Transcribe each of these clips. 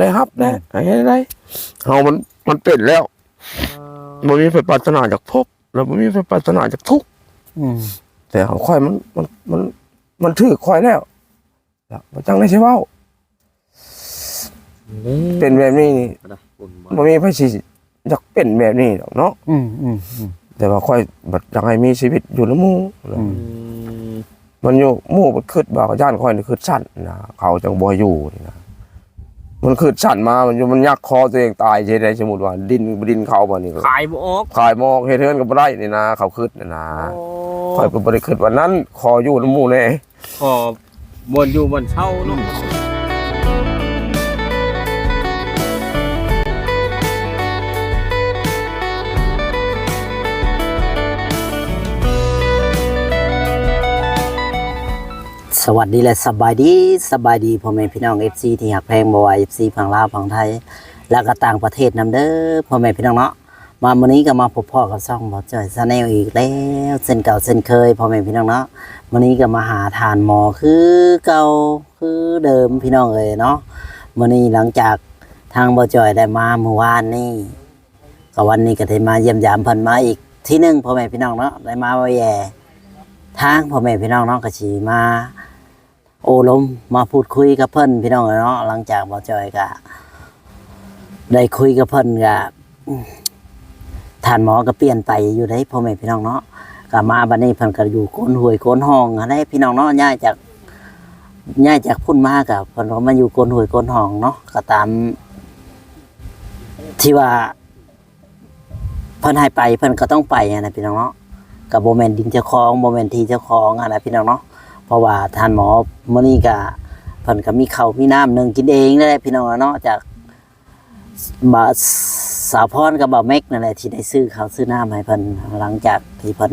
ได้รับแน่ไอ้ได้เฮามันมันเป็นแล้วบ่มีไฟปรารถนาจากพบแล้วบ่มีไฟปรารถนาจากทุกข์อืมแต่เฮาค่อยมันมันมัน มันถือค่อยแล้วแล้วบ่จังได้ใช่เว้าเป็นแบบนี้นี่บ่มีไผสิอยากเป็นแบบนี้ดอกเนาะอืมอืมอืมแต่ว่าค่อยบัดอยากให้มีชีวิตอยู่นำหมู่อืมมันอยู่หมู่มันคิดว่าย่านค่อยนี่คิดสั้นนะเขาจังบ่อยู่นี่นะ มันคิดสั้นมา มันอยู่มันยักคอตัวเองตายใช่ได้สมมุติว่า ดินดินเขาบ่นี่ก็ขายบ่ออกขายหมอกเฮ็ดเฮือนก็บ่ได้นี่นะเขาคิดนี่นะค่อยก็บ่ได้คิดว่านั้นขออยู่นำหมู่แน่ขอบนอยู่บนเช่าเนาะ สวัสดีและสบายดีสบายดีพ่อแม่พี่น้อง FC ที่หักแพงบ่ว่า FC ฝั่งลาวฝั่งไทย แล้วก็ต่างประเทศนํเด้อพ่อแม่พี่น้องเนาะมามื้อนี้ก็มาพบพ่อกับช่องบ่จ้อยซาแนลอีกแล้วเส้นเก่าเส้นเคยพ่อแม่พี่น้องเนาะมื้อนี้ก็มาหาทานหมอคือเก่าคือเดิมพี่น้องเอ้ยเนาะมื้อนี้หลังจากทางบ่จ้อยได้มาเมื่อวานนี้ก็วันนี้ก็ได้มาเยี่ยมยามพิ่นมาอีกที่หนึ่งพ่อแม่พี่น้องเนาะได้มาว่าแย่ทางพ่อแม่พี่น้องเนาะก็สิมา โอ้ลมมาพูดคุยกับเพิ่นพี่น้องเนาะหลังจากบ่จอยก็ได้คุยกับเพิ่นก็อืมท่านหมอก็เปลี่ยนไปอยู่ได้พ่อแม่พี่น้องเนาะก็มาบัดนี้เพิ่นก็อยู่โกนห้วยโกนห้องอะไรพี่น้องเนาะย้ายจากย้ายจากพุ่นมากับเพิ่นก็มาอยู่โกนห้วยโกนห้องเนาะก็ตาม ที่ว่าเพิ่นให้ไปเพิ่นก็ต้องไปนะพี่น้องเนาะกับโมเมนดินเจ้าของโมเมนทีเจ้าของอะไรพี่น้องเนาะ เพราะว่าทานหมอมื่อนี้ก็เพิ่นก็มีข้าวมีน้ำหนึ่งกินเองนั่นแหละพี่น้องเนาะจากบาสาวพรกับบ่าวเม็กนั่นแหละที่ได้ซื้อข้าวซื้อน้ำให้เพิ่นหลังจากที่เพิ่น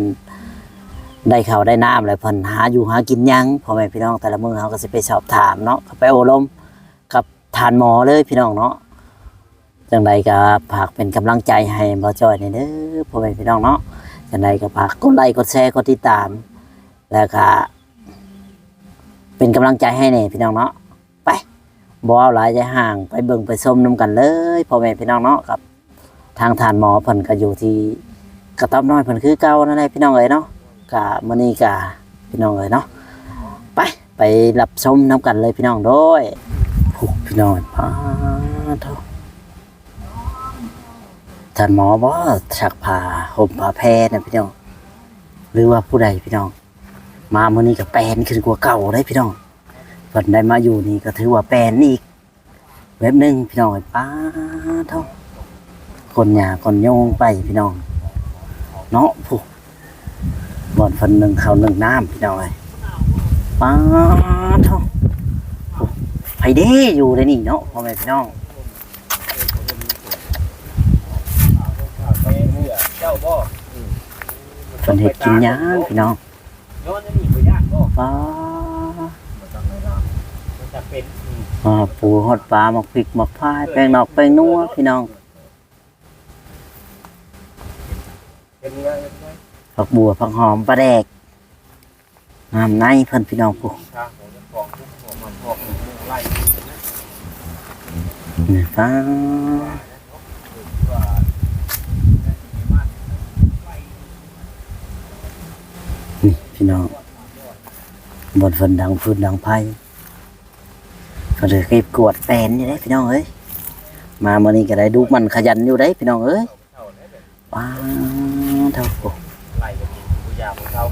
ได้ข้าวได้น้ำแล้วเพิ่นหาอยู่หากินยังพ่อแม่พี่น้องแต่ละมื้อเขาก็สิไปสอบถามเนาะก็ไปโอลมกับทานหมอเลยพี่น้องเนาะจังใดก็ฝากเป็นกำลังใจให้บ่จอยนี่เด้อพ่อแม่พี่น้องเนาะจังใดก็ฝากกดไลค์กดแชร์กดติดตาม แล้วก็ เป็นกำลังใจให้แน่พี่น้องเนาะไปบ่เอาหลายใจห่างไปเบิ่งไปชมนํกันเลยพ่อแม่พี่น้องเนาะกับ ทางฐานหมอเพิ่นก็อยู่ที่กระต๊อบน้อยเพิ่นคือเก่านั่นแหละพี่น้องเอ้ยเนาะกะมื้อนี้กะพี่น้องเอ้ยเนาะไปไปรับชมนํกันเลยพี่น้องโดยผู้พี่น้องป้าเท่ท่านหมอบ่ชักผ้าห่มผ้าแพรนะพี่น้อง หรือว่าผู้ใดพี่น้อง มามื้อนี้ก็แปลนขึ้นกว่าเก่าได้พี่น้องเพิ่นได้มาอยู่นี่ก็ถือว่าแปลนอีกเว็บหนึ่งพี่น้องป้าเท่าคนหยาคนโยงไปพี่น้อง เนาะผู้บ่อนเพิ่นหนึ่งเขาหนึ่งน้ำพี่น้องเอ้ยป้าเท่าไผเด้อยู่ในนี่เนาะพ่อแม่พี่น้องเจ้าบ่เพิ่นเฮ็ดกินหยังพี่น้อง ย้อนนี่บ่ยากบ่ป้ามันจะเป็นอ่าปูฮอดปลาหมักพริกหมักพายแป้งนอกแป้งนัวพี่น้องเป็นไงผักบัวผักหอมปลาแดกน้ำในเพิ่นพี่น้องปูทางของเจ้าของทุกของมันพอกไล่นี่ฟ้า นี่พี่น้องบนเพิ่นดังฟืนดังไผ่ก็เลยเก็บกวดแปลนอยู่ได้พี่น้องเอ้ยมามื้อนี้ก็ได้ดูมันขยันอยู่ได้พี่น้องเอ้ยว้าวเท่าปูไล่กันผู้ยาของเขา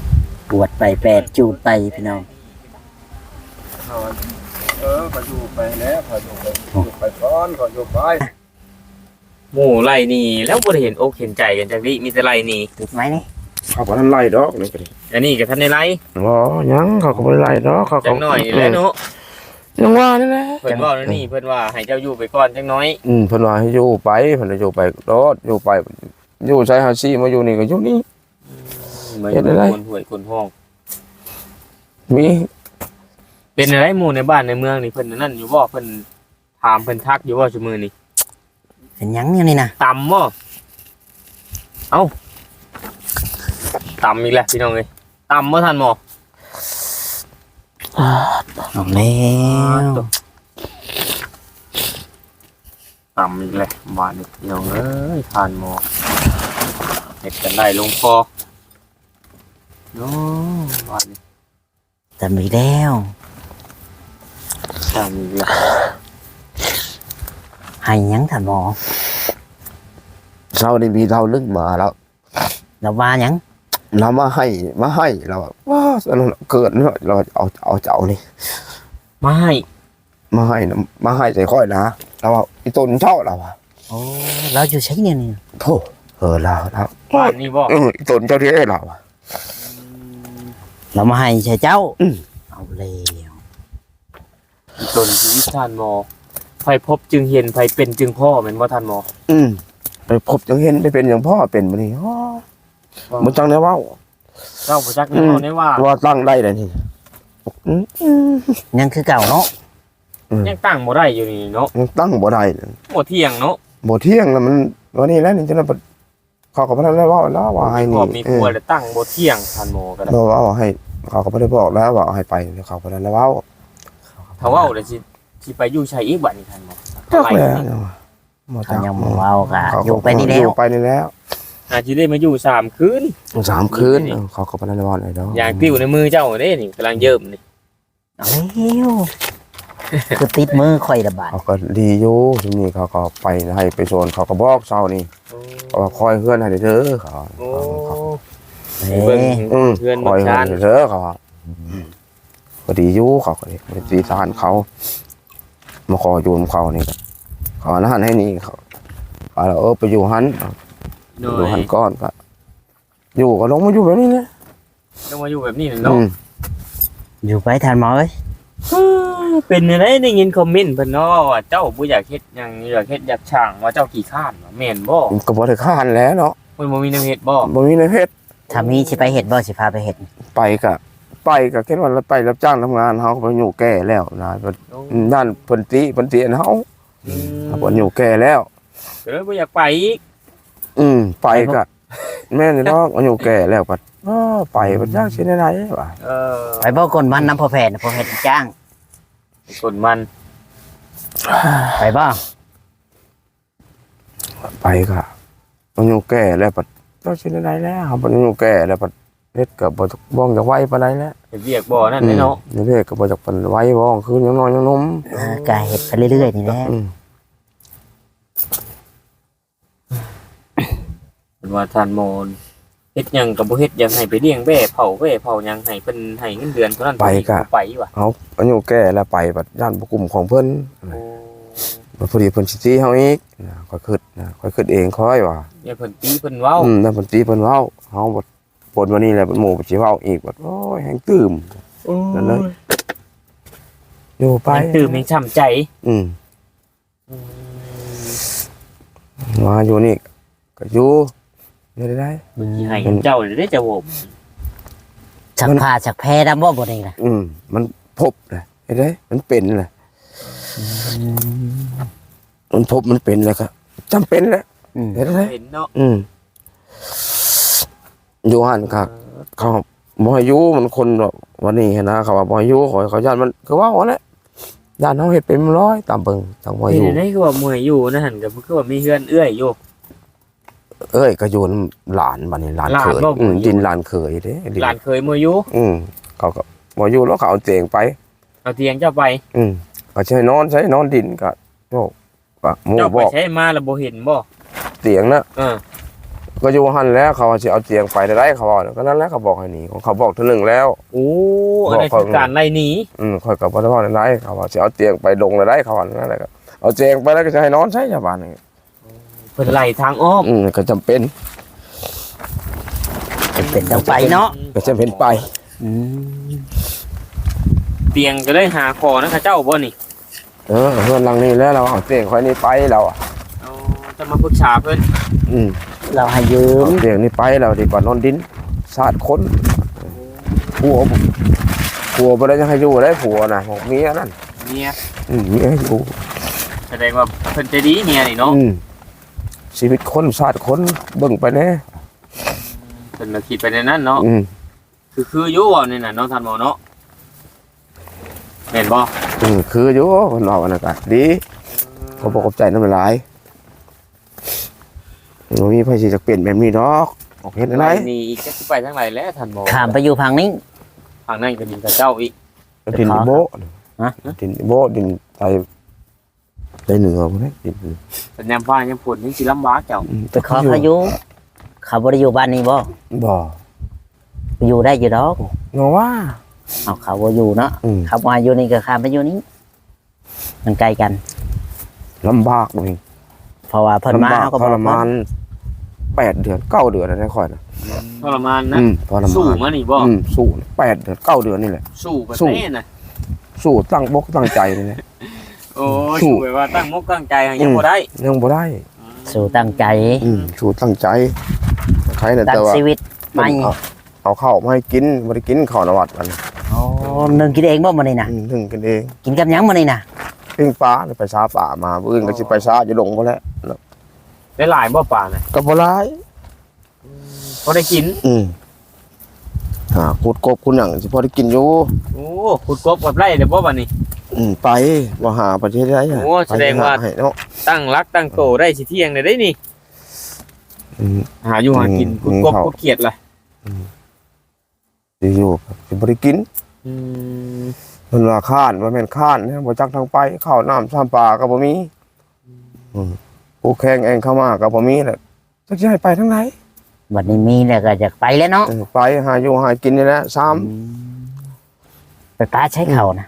ปวดไปแปดจูดไปพี่น้องเขาเออเขาอยู่ไปแล้วเขาอยู่ไปอยู่ไปก่อนเขาอยู่ไปหมู่ไล่นี่แล้วบ่ได้เห็นอกเห็นใจกันจังดิมีแต่ไล่นี่ถูกไหมนี่ เขาก็ทันไล่ดอกนี่ก็ดิอันนี้ก็ทันได้ไล่บ่ยังเขาก็บ่ได้ไล่ดอกเขาก็จังน้อยนี่แหละเนาะยังว่านี่แหละเพิ่นเว้าแล้วนี่เพิ่นว่าให้เจ้าอยู่ไปก่อนจังน้อยอืมเพิ่นว่าให้อยู่ไปเพิ่นให้อยู่ไปรอดอยู่ไปอยู่ใช้หาซี่มาอยู่นี่ก็อยู่นี่ มาเฮ็ดอะไร คนห่วยคนห้อง มีเป็นอะไรหมู่ในบ้านในเมืองนี่เพิ่นนั่นอยู่บ่เพิ่นถามเพิ่นทักอยู่บ่ซุมื้อนี้เป็นหยังเนี่ยนี่นะต่ำบ่เอ้า ต่ำอีกแล้วพี่น้องเอ้ยต่ำบ่ทันหมอออกแล้วต่ำอีกแล้วบาดนี่พี่น้องเอ้ยทานหมอเห็ดกันได้ลงคอโน้บาดนี่แต่มีแล้วต่ำอีกแล้วให้หยังท่านหมอเช้านี่มีเราลึกมาแล้วเราว่าหยัง เรามาให้มาให้เราว้าอันนั้นเกิดเนาะเราเอาเอาเจ้านี่ไม่มาให้นะมาให้ใจค่อยนะเราว่าอีต้นเจ้าเราอะโอ้เราอยู่ใช้เนี่ยนี่โธ่เออเราเราบ้านนี่บ่เอออีต้นเจ้าที่ให้เราอะเรามาให้ใช่เจ้าอืมเอาเลยตนชีวิตทานหมอไฟพบจึงเห็นไฟเป็นจึงพ่อแม่นว่าทานหมอ อืมไปพบจังเห็นไปเป็นอย่างพ่อเป็นมันนี่อ๋อ มันจังได้เว่าเจ้าประจักษ์นี่เขาได้ว่าว่าตั้งได้เลยนี่อืมอืมยังคือเก่าเนาะยังตั้งบ่ได้อยู่นี่เนาะยังตั้งบ่ได้เลยบ่เที่ยงเนาะบ่เที่ยงแล้วมันวันนี้แล้วนี่จะได้เขาก็บ่ได้เว่าแล้วว่าให้ขนี่อบมีครัวแล้วตั้งบ่เที่ยงทานหมอก็ได้เราว่าให้เขาก็บ่ได้บอกแล้วว่าเอาให้ไปเดี๋ยวเขาก็ได้แล้วเว้าถ้าเว้าแล้วสิสิไปอยู่ชัยอีกบัดนี้ทานหมอจักแล้วเขายังบ่เว้ากะอยู่ไปนี่แล้อวยู่ไปนี่แล้ว อาจสิได้มาอยู่สามคืน สามคืนนี่ เออเขาก็บ่ได้เว่าอะไรดอกอย่างติ้วในมือเจ้าเด้นี่กำลังเยิ้มนี่เอาแล้วคือติดมือข่อยระบาดเขาก็ดีอยู่ที่นี่เขาก็ไปให้ไปโซนเขาก็บอกเช้านี่เขาก็คอยเพื่อนให้เด้อเขาโอ้เขาเอ้เบิ่งยอืมเพื่อนคบัอกยชานเด้อเขาก็ดีอยู่เขาก็ดีตีทานเขา มาขออยู่กับเขานี่ก็ขอนั่นให้นี่เขาเขาแล้วเออไปอยู่หัน โดอยู่ยหันก้อนก็อยู่ก็ลงมาอยู่แบบนี้นะต้องมาอยู่แบบนี้อืเนาะมอยู่ไปทานหมอเอ้ยเป็นอะไรได้ยินคอมเมนต์เพิ่นเนาะว่าเจ้าบ่อยากเฮ็ดหยังอยากเฮ็ดอยากช่างว่าเจ้าขี้ข้านว่าแม่นบ่ก็บ่ได้ข้านแล้วเนาะเพิ่นบ่มีแนวเฮ็ดบ่บ่มีในเพศถ้ามีสิไปเฮ็ดบ่สิพาไปเฮ็ดไปก็ไปก็แค่ว่าไปรับจ้างทำงานเฮาก็ไปอยู่แก่แล้วนะด้านเพิ่นติเพิ่นติอันเฮาอืมเพิ่นอยู่แก่แล้วก็เลยบ่อยากไปอีก อืมไปก็แม่นี่เนาะมันอยู่แก่แล้วก็อ้อไปมันยากสิได้ไหนวะเออไปบ่กลมันน้ำพอแพทย์น่ะพอแพทย์จ้าง กดมันไปบ่ไปก็มันอยู่แก่แล้วปัดยากสิได้ไหนแล้วมันอยู่แก่แล้วปัดเฮ็ดก็บ่บ้องจะไหวปานใดแล้วเฮ็ดเวียกบ่นั่นแหละเนาะนี่เฮ็ดก็บ่จักปานไหวบ้องคือยังน้อยยังหนุ่มเออกะเฮ็ดไปเรื่อยๆนี่แหละ อืม เพิ่นว่าทานโมนเฮ็ดหยังก็บ่เฮ็ดหยังให้ไปเลี้ยงแบ่เผาแบ่เผาหยังให้เพิ่นให้เงินเดือนเท่านั้นเท่านี้บ่ไปว่ะเอามันอยู่แก่แล้วไปปัดย่านบ่กลุ่มของเพิ่นโอ้มันพอดีเพิ่นสิตีเฮาอีกนะค่อยคิดนะค่อยคิดเองค่อยว่าเนี่ยเพิ่นตีเพิ่นเว้าอืมแล้วเพิ่นตีเพิ่นเว้าเฮาบ่ปนวันนี้แหละหมู่บ่สิเว้าอีกบ่โอ้ยแฮงตื่มนั่นเลยอยู่ไปไปตื่มให้ช้ำใจอืมมาอยู่นี่ก็อยู่ อยู่ได้ได้สิให้เจ้าได้จะบ่ชักผ้าชักแพรดำบ่บ่ได้ล่ะอืมมันพบเลยเห็นไหมมันเป็นเลยมันพบมันเป็นเลยครับจำเป็นแล้วอืมเห็นไหมเห็นเนาะอืมอยู่หันครับเขาบอยยูมันคนแบบวันนี้นะเขาว่าบอยยูขอให้เขาญาติมันคือว่าหัวแหละญาติเขาเห็ดเป็นร้อยตามเบิ่งทางบอยเห็ยูนได้คือว่าเมื่อยอยู่นะหั่นก็คือว่ามีเฮือนเอื้อยอยู่ เอ้ยก็อยู่นำหลานบัดนี้หลานหลานเขยบ่อืมบ่อยู่ ดินหลานเขยเด้ดินหลานเคยเมื่อยอยู่อืมเขาก็บอยยูแล้วเขาเอาเตียงไป เอาเตียงเจ้าไป อืมก็ใช้นอนใช้นอนดินก็โอ้ก็หมู่เจ้าบไปอกใช้มาแล้วบ่เห็นบ่เตียงนะเออก็อยู่หันแล้วเขาจะเอาเตียงไปได้ไรเขาบอกก็นั่นแหละเขาบอกให้หนีของเขาบอกเท่านึงแล้ว โอ้อันนั้นคือการไล่หนีอืมคอยกับพ่อพ่อได้ไรเขาว่าจะเอาเตียงไปลงได้ไรเขาว่านั่นแหละก็เอาเตียงไปแล้วก็จะให้นอนใช้ชาวบ้านนี่ เพิ่นไล่ทางอ้อมอืมก็จำเป็นเป็นต้องไปเนาะก็จำเป็นไปอืมเตียงก็เลยหาคอนะคะเจ้าบ่นี่เออเพื่อนหลังนี้แล้วเราเอาเตียงคอยนี่ไปเราอะเอาจะมาปรึกษาเพิ่นอืมเราให้ยืมเอาเตียงนี่ไปเราดีกว่านอนดินสาดคนผัวผัวบ่ได้ยังให้อยู่ได้ผัวนะบอกเมียนั่นเมียอืมเมียให้อยู่แสดงว่าเพิ่นใจดีเมียนี่เนาะอืม ชีวิตคนสาดคนเบิ่งไปแน่เพิ่นก็คิดไปในนั้นเนาะอืมคือคืออยู่ว่านี่น่ะเนาะท่านหมอเนาะแม่นบ่อืมคืออยู่คนเราอันนั้นก็ดีเขาบอกขอบใจน้ำลายบ่มีไผสิจะเปลี่ยนแบบนี้ดอกเฮ็ดอะไรนี่อีกจะสิไปทางไหนแล้วท่านหมอข้ามไปอยู่ฝั่งนี้ ทางนั้นก็ดินกับเจ้าอีก ดินโบะฮะ ดินโบะดินไทย ไปเหนือพวกนี้ดินแต่ยามฟ้ายามฝนนี่สิลำบากเจ้าอืมไปขอเขาอยู่เขาบ่ได้อยู่บ้านนี้บ่บ่ไปอยู่ได้อยู่ดอกเงาว่าเอาเขาบ่อยู่เนาะอืมเขามาอยู่นี่ก็ข้ามไปอยู่นี่มันใกล้กันลำบากเลยเพราะว่าเพิ่นมาลำบากเขาก็ทบอกรมานแปดเดือนเก้าเดือนอะไรค่อยนะทรมานนะอืมทรสู้มานมานี่บ่อืมสู้แปดเดือนเก้าเดือนนี่แหละสู้แบบสู้นี้นะสู้ตั้งบกตั้งใจนี่แหละ โอ้ยสู้สู้แบบว่าตั้งมกตั้งใจให้ยังบ่ได้ยังบ่ได้สู่ตั้งใจอืมสู้ตั้งใจใช้แต่ตั้งแต่ว่าชีวิตไม่เอาเอาข้าวมาให้กินบ่ได้กินข้าวนวัดมันโอ้นึงกินเองบ่มื้อนี้น่ะอืมนึ่งกันเองกินกับหยังมื้อนี้น่ะปิ้งปลาเนี่ยไปซาป่ามาเอื่นก็สิไปซาจะลงบ่แล้วได้หลายบ่ป่าน่ะก็บ่ร้ายบ่ได้กินอืม หาขุดกบคุณหยังสิพอได้กินอยู่โอ้ขุดกบกับไร่เดี๋ยวบ่บัดนี้ อืมไปบ่หาประเทศได้โอ้แสดงว่าให้เนาะตั้งรักตั้งโตได้สิเที่ยงได้ได้นี่ อืม หาอยู่หากินอืมขุดกบเขา ขุดเขียดล่ะสิอยู่สิบ่ได้กินอืมเพิ่นว่าข้านว่าแม่นข้านเนี่ยบ่จักทางไปข้าวน้ำซ้ำปลาก็บ่มีอืมผู้แข่งเองเข้ามาก็บ่มีแหละจักสิให้ไปทางไหน บัดนี้มีแล้วก็อยากไปแล้วเนาะเออไปหาอยู่หากินนี่แหละซ้ำไปป้าใช้เขานะ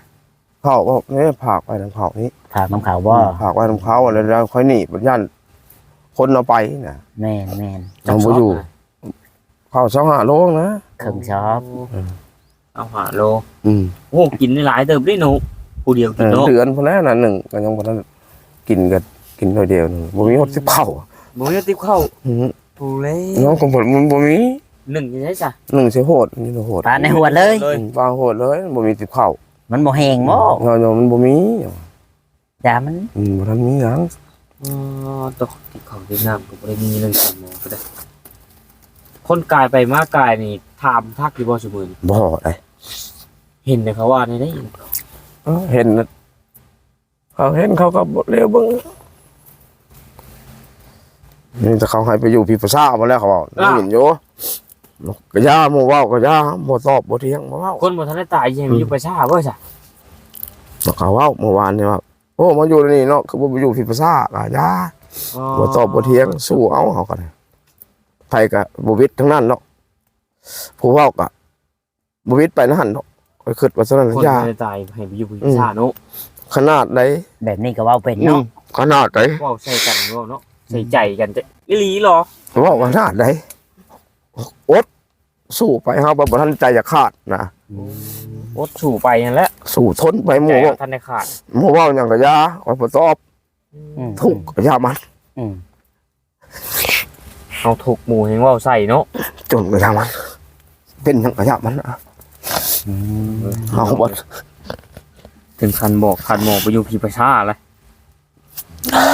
เขาบอกนี่ผากไปทางเขานี้ฝากน้ำเขาบ่ผากไว้ทางเขาแล้วแล้วค่อยหนีบัดย่านคนเอาไปน่ะแม่นแม่นยังบ่อยู่เข้าสองหาโลนะเครื่องชอบเอาหาโลอืมโอ้กินได้หลายเติบได้หนูผู้เดียวเอกินอเนาะเดือนพุ่นแล้วน่ะหนึ่งก็ยังบ่ทันกินก็กินหน่อยเดียวหนึงบ่มีฮอดสิเผาบ่ได้ติบเข้า อือ ผู้เล่น้องของผมมันบ่มีหนึ่งยังไงจ้ะหนึ่งสิโหดนี่โหดปลาในหัวเลยเลยอืมปลาโหดเลยบ่มีสิเผามันบ่แหงบ่เงาๆมันบ่มีจ้ามันอืมบ่ทันมีหยังอ๋อตกติดของที่น้ำก็บ่ได้มีเลยสมองก็ได้คนกายไปมากกายนี่ถามทักอยู่บ่ซุมื้อนี้บ่ได้เห็นแต่เขาว่าในได้เอ้าเห็นน่ะเขาเห็นเขาก็บ่เร็วเบิ่ง นี่แต่เขาให้ไปอยู่พิพาษาบ่แล้วเขาบอกได้ยินอยู่ก็ย่าหมู่เว้าก็ย่าบ่ตอบบ่เถียงบ่เว้าคนบ่ทันได้ตายยังมีอยู่ประชาบ่จ้ะบอกเขาเว่าเมื่อวานเนี่ยว่าโอ้มาอยู่นี่เนาะคือบ่ไปอยู่พิพาษาอะยาบ่ตอบบ่เถียงสู้เอาเขากันไผก็บ่วิทย์ทั้งนั้นเนาะผู้เว้าก็บ่วิทย์ไปนั่นเนาะค่อยคิดว่าซั่นคนยาทันได้ตายให้ไปอยู่ประชาเนาะขนาดใดแบบนี้ก็เว้าเป็นอืเนาะมขนาดใดเว้าใส่กันเนาะเนาะ ใส่ใจกันจะอีหลีเหรอเว้าขนาดใดอดสู้ไปเฮาบ่ทันใจจะขาดนะอดสู่ไปนั่นแหละสู้ทนไปหใจมู่เอาทันได้ขาดหมู่เว้าหยังก็ยาค่อยบ่ตอบอืมทุกข์ก็ยามันอืมเอาถูกหมู่แห่งเว้าใส่เนาะจนก็ยามัน เป็นหยังก็ยามันนะอืมเฮาบ่ถึงคันบอกคันหมอไปอยู่พิประชาเลย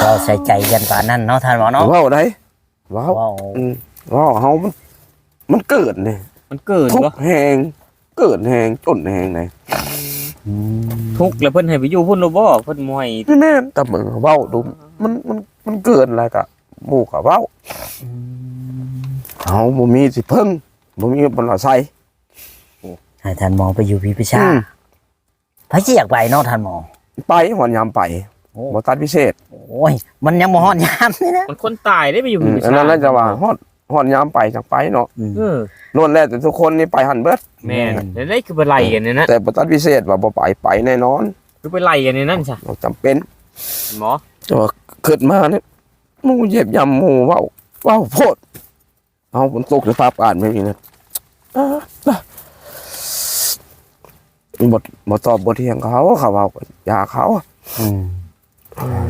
เราใส่ใจกันกว่านั้นเนาะท่านหมอเนาะเว้าได้เว้าเว้าอืมว่าเฮามันมันเกิดเนี่ยมันเกินทุกบ่ข์แหงเกิดแหงจนแหงไหนอืมทุกข์แล้วเพิ่นให้ไปอยู่พุ่นโลบ่เพิ่นมวยนี่แน่แต่เหมือนเว้าดูมันมันมันเกิดอะไรกะหมู่กับเว้าเฮาบ่มีสิเพิ่งบ่มีบ่ละใส่ให้ท่านหมอไปอยู่พิพิชาอืมพระสิอยากไปเนาะท่านหมอไปหอนยามไปโอ้ บ่ตัดพิเศษโอ้ยมันยังบ่ฮอดยามนี่นะมันคนตายได้ไปอยู่อืพิมประอัชานนั้นน่าจะว่าฮอดฮอดยามไปจังไปเนาะอืมเออล้วนแล้วแต่ทุกคนนี่ไปหันเบิดแม่นแล้วได้คือไปไล่กันเนี่ยนะแต่บ่ตัดพิเศษว่าบ่ไปไปแน่นอนคือไปไล่กันในนั่นจ้ะเราจำเป็นหมอแต่ว่าเกิดมาเนี่ยหมู่เหยียบยำหมู่เว้าเว้าโพดเอาฝนตกสภาพอากาศไม่มีนะบทบทตอบบทเทียงเขาเขาเอาอยาเขา อืมเ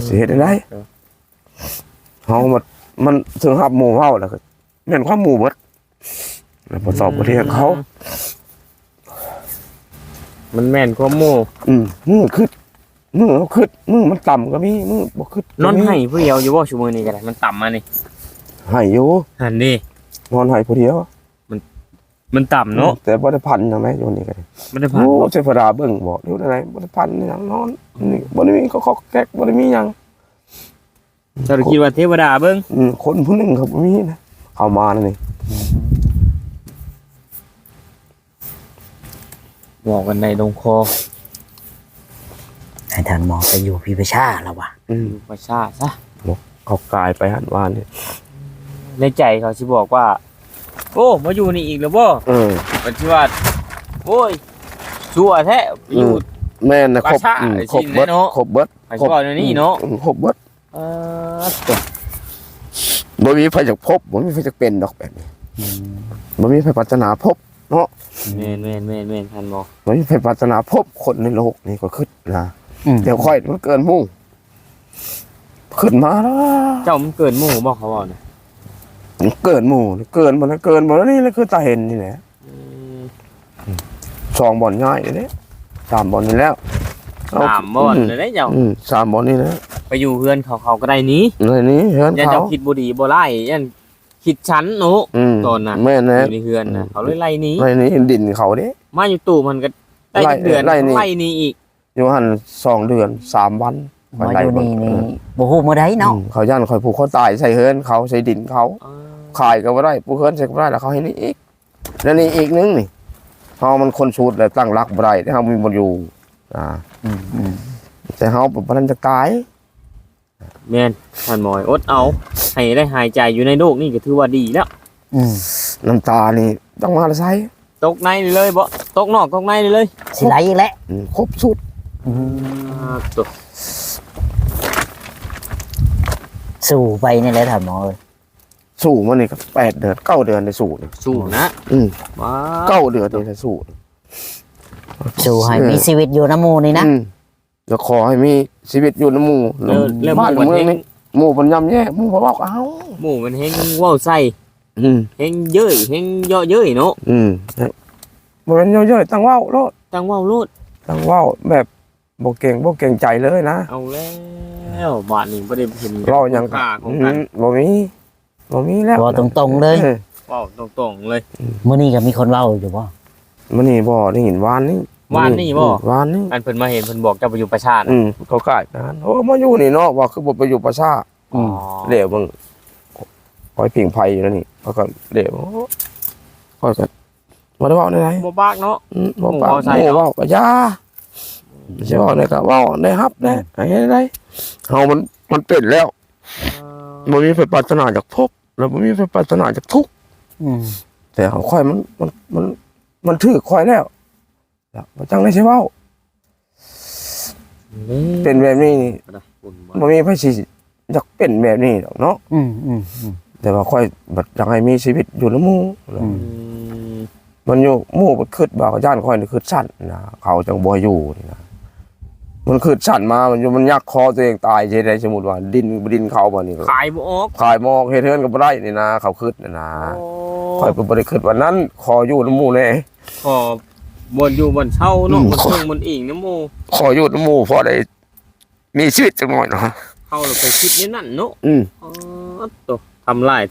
สียได้ไรเขามันมันถึงหับหมู่เขาแล้วก็แม่นความหมู่เบดแล้วบทตอบบทเทียงเขา มันแม่นความหมู่อืมมือคืดมือเขาคืดมือมันต่ำก็มีมือบ่คืดก็มีนอนให้ผู้เดียวอยู่บ่ชั่วโมงนี้ก็ได้มันต่ำมานี่ให้อยู่หันนี่นอนให้ผู้เดียว มันต่ำเนาะแต่บ่ได้พันอย่างไรอยู่นี่ก็ได้ไม่ได้ผ่านโอ้เทพดาเบิ่งบอกอยู่ไหนบ่ได้พันอย่างนอนนี่บ่ได้มีเขาเขาแก๊กบ่ได้มีหยังเจ้าได้คิดว่าเทวดาเบิ่งอืมคนผู้หนึงเขาบ่มีนะเข้ามานั่นนี่บอกกันในดงคอให้ท่านหมอไปอยู่พิพชาแล้ววะอืมอยู่ประชาซะเขากลายไปหันวานนี่ในใจเขาสิบอกว่า โอ้มาอยู่นี่อีกแล้วบ่เออปัจจุบันโอ้ยชั่วแท้อยู่ แม่นนะครบประชาอืมไอ้ครบชิ้นเบิดเนาะ ครบเบิดปัจจุบันนี่เนาะอืมครบเบิดเออตัวบ่มีไผจักพบบ่มีไผจักเป็นดอกแบบนี้บ่มีไผปรารถนาพบแม่นแม่นแม่นแม่นท่านบอกบ่มีไผปรารถนาพบคนในโลกนี่ก็ขึ้นนะอืมเดี๋ยวค่อยมันเกินหมู่ขึ้นมาแล้ว เจ้ามันเกินหมู่บอกเขาบอกนะ มันเกินหมู่เกินบ่แล้วเกินบ่แล้วนี่แหละคือตาเห็นนี่แหละอืมสองบ่อนง่ายเลยเด้สามบ่อนนี่แล้วเอสามบ่อนเลยได้เจ้าอืมสามบ่อนนี่นะไปอยู่เพื่อนเขาเขาก็ได้หนี้เลยนี้เฮือนยันเขาเจ้าคิดบ่ดีบ่ไล่ยันคิดชั้นเนาะอืมตอนน่ะแม่นอนะยู่ในเฮือนน่ะเขาเลยไล่หนี้ในนี้ดินเขาเด้มาอยู่ตู้มันก็ได้ไล่จักเดือนไล่หนีไล่หนี้อีกอยู่หันสองเดือนสามวันมาอยู่นี่นี่บ่ฮู้มื้อใดเนาะอืมเขาย่านคอยผูกคอตายใส่เฮือนเขาใส่ดินเขาเออ ขายก็บ่ได้ผู้เฮือนใส่ก็บ่ได้แล้วเขาให้นี่อีกแล้วนี่อีกนึงนี่เฮามันคนชุดแล้วตั้งรักบ่ได้แต่เฮามีบ่อยู่อ่าอืมอืมแต่เฮาบ่ทันจะตายแม่นท่านหมอยอดเอาให้ได้หายใจอยู่ในโลกนี่ก็ถือว่าดีแล้วอืมน้ำตานี่ต้องมาละไสตกในนี่เลยบ่ตกนอกตกในนี่เลยสิไหลอีกแล้วอืมครบสุดอืมอ่าตัวสู่ไปนี่แหละท่านหมอเอ้ย สู้มานี่ก็แปดเดือนเก้าเดือนได้สู้นี่สู้นะอืมว้าเก้าเดือนนี่ได้สู้สู่ให้มีชีวิตอยู่น้ำหมู่นี่นะ อืมแล้วขอให้มีชีวิตอยู่ในหมู่เริ่มเริ่มบ้านหมู่มันเมืองเฮงนี่หมู่มันย่ำแย่หมู่บ่บอกเอาหมู่มันเฮงเว้าใส่อืมเฮงเย้ยเฮงเยาะเย้ยเนาะอืมบ่เป็นย่อยๆตั้งเว้าโลดตั้งเว้าโลดตั้งเว้าแบบบ่เก่งบ่เก่งใจเลยนะเอาแล้วบาดนี้บ่ได้เห็นเรายังค่าของอืกันมบ่มี บ่มีแล้วบ่ตรงๆเลยออเว้าตรงๆเลยมื้อนี้ก็มีคนเว้าอยู่บ่มื้อนี้บ่ได้ยินวานนี่วานนี่บ่วานนี่อันเพิ่นมาเห็นเพิ่นบอกเจ้าไปอยู่ประชาติอืมเขากลายกันโอ้มาอยู่นี่เนาะว่าคือบ่ไปอยู่ประชาอ๋อเดี๋ยวมึงคอยผิงไผอยู่แล้วนี่เขาก็เดี๋ยวคอยก็บ่ได้เว้าได้ไหนบ่บากเนาะอืมบ่หมู่ปากเว้าใส่หมู่เนาะเว้าก็อย่าสิเว้าได้ก็เว้าได้ครับได้ไอ้ได้เฮามันมันเป็นแล้ว บ่มีไฟปรารถนาจากพบแล้วบ่มีไฟปรารถนาจากทุกข์อืมแต่ของค่อยมันมันมัน มันถือค่อยแล้วแล้วบ่จังได้ใช่เว้าเป็นแบบนี้นี่บ่ได้บุญบ่บ่มีไผสิอยากเป็นแบบนี้ดอกเนาะอืมอืมอืมแต่ว่าค่อยบัดอยากให้มีชีวิตอยู่ในหมู่อืมอืมมันอยู่หมู่มันคิดบ่าย่านค่อยนี่คิดสั้นนะเขาจังบ่อยู่นี่นะ มันคิดสั้นมา มันอยู่มันยักคอตัวเองตายสิได้สมมุติว่า ดินดินเขาบ่นี่ก็ขายบ่ออกขายหมอกเฮ็ดเฮือนก็บ่ได้นี่นะเขาคิดนี่นะโอ้ค่อยก็บ่ได้คิดว่านั้นขออยู่ในหมู่แน่ขอบ่นอยู่บ่นเช่าเนาะอืมบ่นเชิงบ่นอิงนะหมู่ขออยู่ในหมู่พอได้มีชีวิตจักหน่อยเนาะเฮาเราไปคิดในนั้นเนาะอืมอ๋อตัวทำลาย